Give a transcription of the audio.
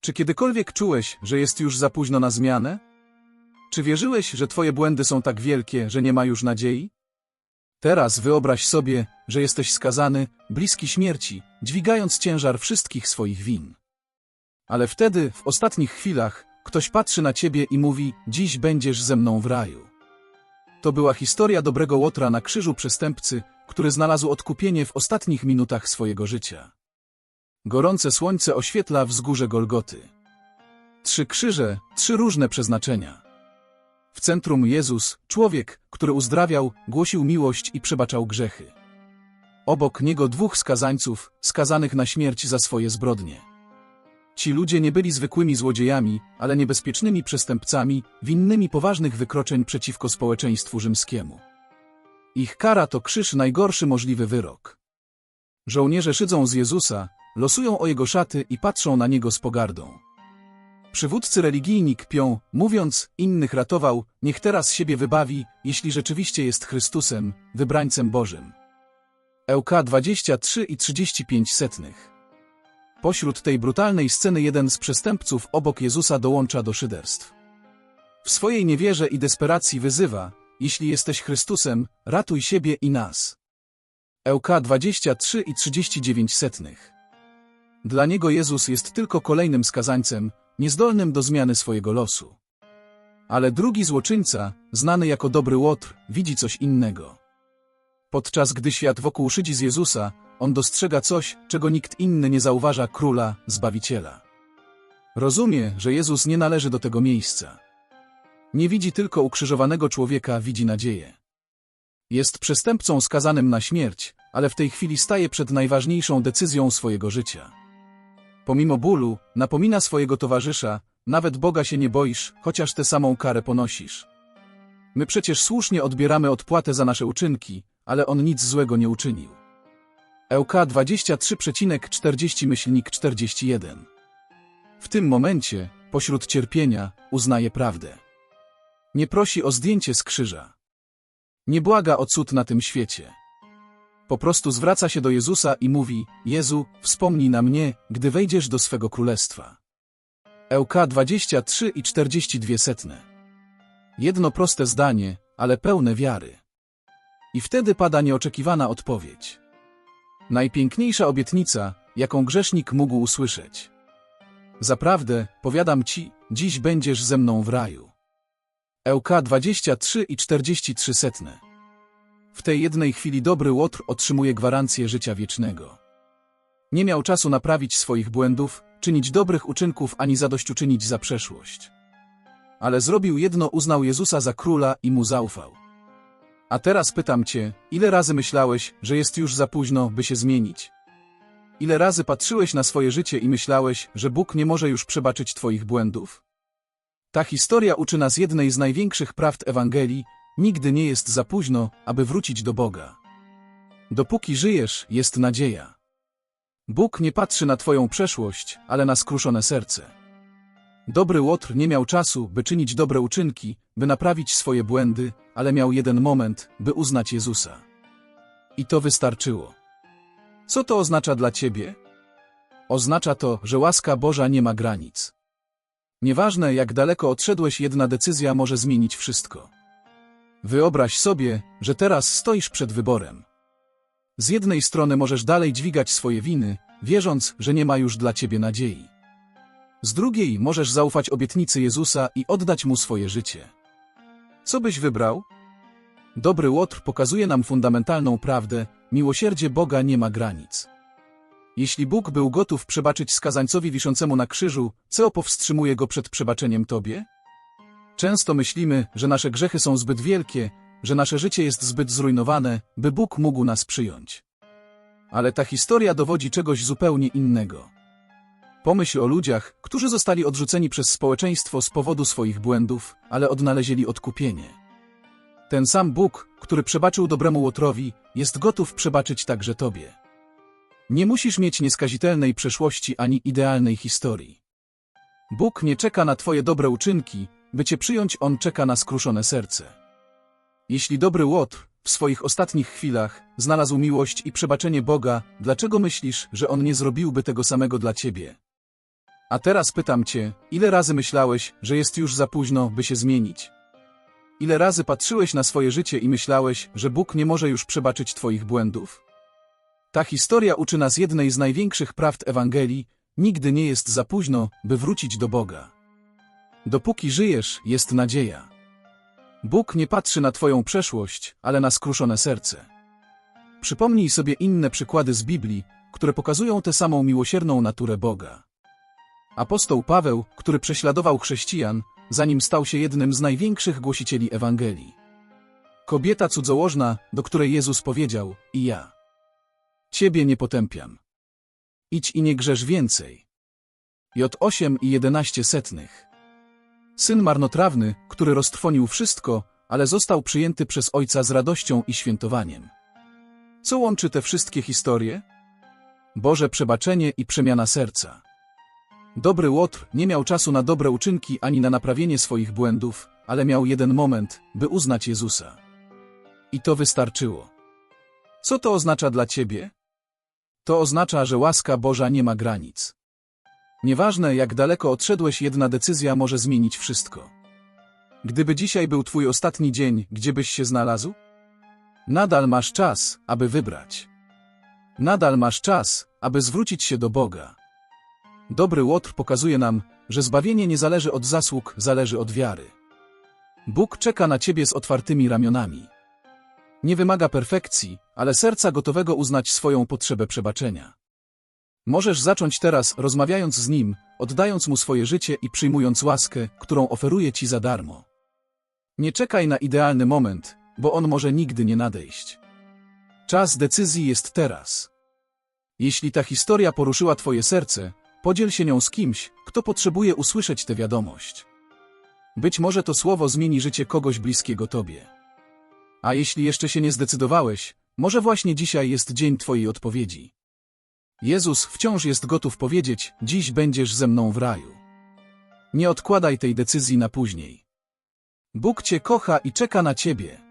Czy kiedykolwiek czułeś, że jest już za późno na zmianę? Czy wierzyłeś, że twoje błędy są tak wielkie, że nie ma już nadziei? Teraz wyobraź sobie, że jesteś skazany, bliski śmierci, dźwigając ciężar wszystkich swoich win. Ale wtedy, w ostatnich chwilach, ktoś patrzy na ciebie i mówi: Dziś będziesz ze mną w raju. To była historia dobrego Łotra na krzyżu przestępcy, który znalazł odkupienie w ostatnich minutach swojego życia. Gorące słońce oświetla wzgórze Golgoty. Trzy krzyże, trzy różne przeznaczenia. W centrum Jezus, człowiek, który uzdrawiał, głosił miłość i przebaczał grzechy. Obok niego dwóch skazańców, skazanych na śmierć za swoje zbrodnie. Ci ludzie nie byli zwykłymi złodziejami, ale niebezpiecznymi przestępcami, winnymi poważnych wykroczeń przeciwko społeczeństwu rzymskiemu. Ich kara to krzyż najgorszy możliwy wyrok. Żołnierze szydzą z Jezusa, losują o jego szaty i patrzą na niego z pogardą. Przywódcy religijni kpią, mówiąc, innych ratował, niech teraz siebie wybawi, jeśli rzeczywiście jest Chrystusem, wybrańcem Bożym. EUK 23 i 35 setnych. Pośród tej brutalnej sceny jeden z przestępców obok Jezusa dołącza do szyderstw. W swojej niewierze i desperacji wyzywa, jeśli jesteś Chrystusem, ratuj siebie i nas. EUK 23 i 39 setnych. Dla niego Jezus jest tylko kolejnym skazańcem, niezdolnym do zmiany swojego losu. Ale drugi złoczyńca, znany jako dobry łotr, widzi coś innego. Podczas gdy świat wokół szydzi z Jezusa, on dostrzega coś, czego nikt inny nie zauważa króla, zbawiciela. Rozumie, że Jezus nie należy do tego miejsca. Nie widzi tylko ukrzyżowanego człowieka, widzi nadzieję. Jest przestępcą skazanym na śmierć, ale w tej chwili staje przed najważniejszą decyzją swojego życia. Pomimo bólu, napomina swojego towarzysza, nawet Boga się nie boisz, chociaż tę samą karę ponosisz. My przecież słusznie odbieramy odpłatę za nasze uczynki, ale on nic złego nie uczynił. EUK 23,40 myślnik 41 W tym momencie, pośród cierpienia, uznaje prawdę. Nie prosi o zdjęcie z krzyża. Nie błaga o cud na tym świecie. Po prostu zwraca się do Jezusa i mówi: Jezu, wspomnij na mnie, gdy wejdziesz do swego królestwa. EUK 23 i 42 setne. Jedno proste zdanie, ale pełne wiary. I wtedy pada nieoczekiwana odpowiedź. Najpiękniejsza obietnica, jaką grzesznik mógł usłyszeć. Zaprawdę, powiadam ci, dziś będziesz ze mną w raju. EUK 23 i 43 setne. W tej jednej chwili dobry Łotr otrzymuje gwarancję życia wiecznego. Nie miał czasu naprawić swoich błędów, czynić dobrych uczynków ani zadośćuczynić za przeszłość. Ale zrobił jedno, uznał Jezusa za króla i mu zaufał. A teraz pytam cię, ile razy myślałeś, że jest już za późno, by się zmienić? Ile razy patrzyłeś na swoje życie i myślałeś, że Bóg nie może już przebaczyć twoich błędów? Ta historia uczy nas jednej z największych prawd Ewangelii, nigdy nie jest za późno, aby wrócić do Boga. Dopóki żyjesz, jest nadzieja. Bóg nie patrzy na twoją przeszłość, ale na skruszone serce. Dobry Łotr nie miał czasu, by czynić dobre uczynki, by naprawić swoje błędy, ale miał jeden moment, by uznać Jezusa. I to wystarczyło. Co to oznacza dla ciebie? Oznacza to, że łaska Boża nie ma granic. Nieważne jak daleko odszedłeś, jedna decyzja może zmienić wszystko. Wyobraź sobie, że teraz stoisz przed wyborem. Z jednej strony możesz dalej dźwigać swoje winy, wierząc, że nie ma już dla ciebie nadziei. Z drugiej możesz zaufać obietnicy Jezusa i oddać Mu swoje życie. Co byś wybrał? Dobry Łotr pokazuje nam fundamentalną prawdę, miłosierdzie Boga nie ma granic. Jeśli Bóg był gotów przebaczyć skazańcowi wiszącemu na krzyżu, co powstrzymuje go przed przebaczeniem Tobie? Często myślimy, że nasze grzechy są zbyt wielkie, że nasze życie jest zbyt zrujnowane, by Bóg mógł nas przyjąć. Ale ta historia dowodzi czegoś zupełnie innego. Pomyśl o ludziach, którzy zostali odrzuceni przez społeczeństwo z powodu swoich błędów, ale odnaleźli odkupienie. Ten sam Bóg, który przebaczył dobremu Łotrowi, jest gotów przebaczyć także Tobie. Nie musisz mieć nieskazitelnej przeszłości ani idealnej historii. Bóg nie czeka na Twoje dobre uczynki, by Cię przyjąć, On czeka na skruszone serce. Jeśli dobry Łotr, w swoich ostatnich chwilach, znalazł miłość i przebaczenie Boga, dlaczego myślisz, że On nie zrobiłby tego samego dla Ciebie? A teraz pytam cię, ile razy myślałeś, że jest już za późno, by się zmienić? Ile razy patrzyłeś na swoje życie i myślałeś, że Bóg nie może już przebaczyć twoich błędów? Ta historia uczy nas jednej z największych prawd Ewangelii, nigdy nie jest za późno, by wrócić do Boga. Dopóki żyjesz, jest nadzieja. Bóg nie patrzy na twoją przeszłość, ale na skruszone serce. Przypomnij sobie inne przykłady z Biblii, które pokazują tę samą miłosierną naturę Boga. Apostoł Paweł, który prześladował chrześcijan, zanim stał się jednym z największych głosicieli Ewangelii. Kobieta cudzołożna, do której Jezus powiedział, i ja. Ciebie nie potępiam. Idź i nie grzesz więcej. J 8 i 11 setnych. Syn marnotrawny, który roztrwonił wszystko, ale został przyjęty przez ojca z radością i świętowaniem. Co łączy te wszystkie historie? Boże przebaczenie i przemiana serca. Dobry Łotr nie miał czasu na dobre uczynki ani na naprawienie swoich błędów, ale miał jeden moment, by uznać Jezusa. I to wystarczyło. Co to oznacza dla ciebie? To oznacza, że łaska Boża nie ma granic. Nieważne, jak daleko odszedłeś, jedna decyzja może zmienić wszystko. Gdyby dzisiaj był twój ostatni dzień, gdzie byś się znalazł? Nadal masz czas, aby wybrać. Nadal masz czas, aby zwrócić się do Boga. Dobry Łotr pokazuje nam, że zbawienie nie zależy od zasług, zależy od wiary. Bóg czeka na ciebie z otwartymi ramionami. Nie wymaga perfekcji, ale serca gotowego uznać swoją potrzebę przebaczenia. Możesz zacząć teraz, rozmawiając z Nim, oddając Mu swoje życie i przyjmując łaskę, którą oferuje Ci za darmo. Nie czekaj na idealny moment, bo on może nigdy nie nadejść. Czas decyzji jest teraz. Jeśli ta historia poruszyła Twoje serce, podziel się nią z kimś, kto potrzebuje usłyszeć tę wiadomość. Być może to słowo zmieni życie kogoś bliskiego Tobie. A jeśli jeszcze się nie zdecydowałeś, może właśnie dzisiaj jest dzień Twojej odpowiedzi. Jezus wciąż jest gotów powiedzieć: Dziś będziesz ze mną w raju. Nie odkładaj tej decyzji na później. Bóg Cię kocha i czeka na Ciebie.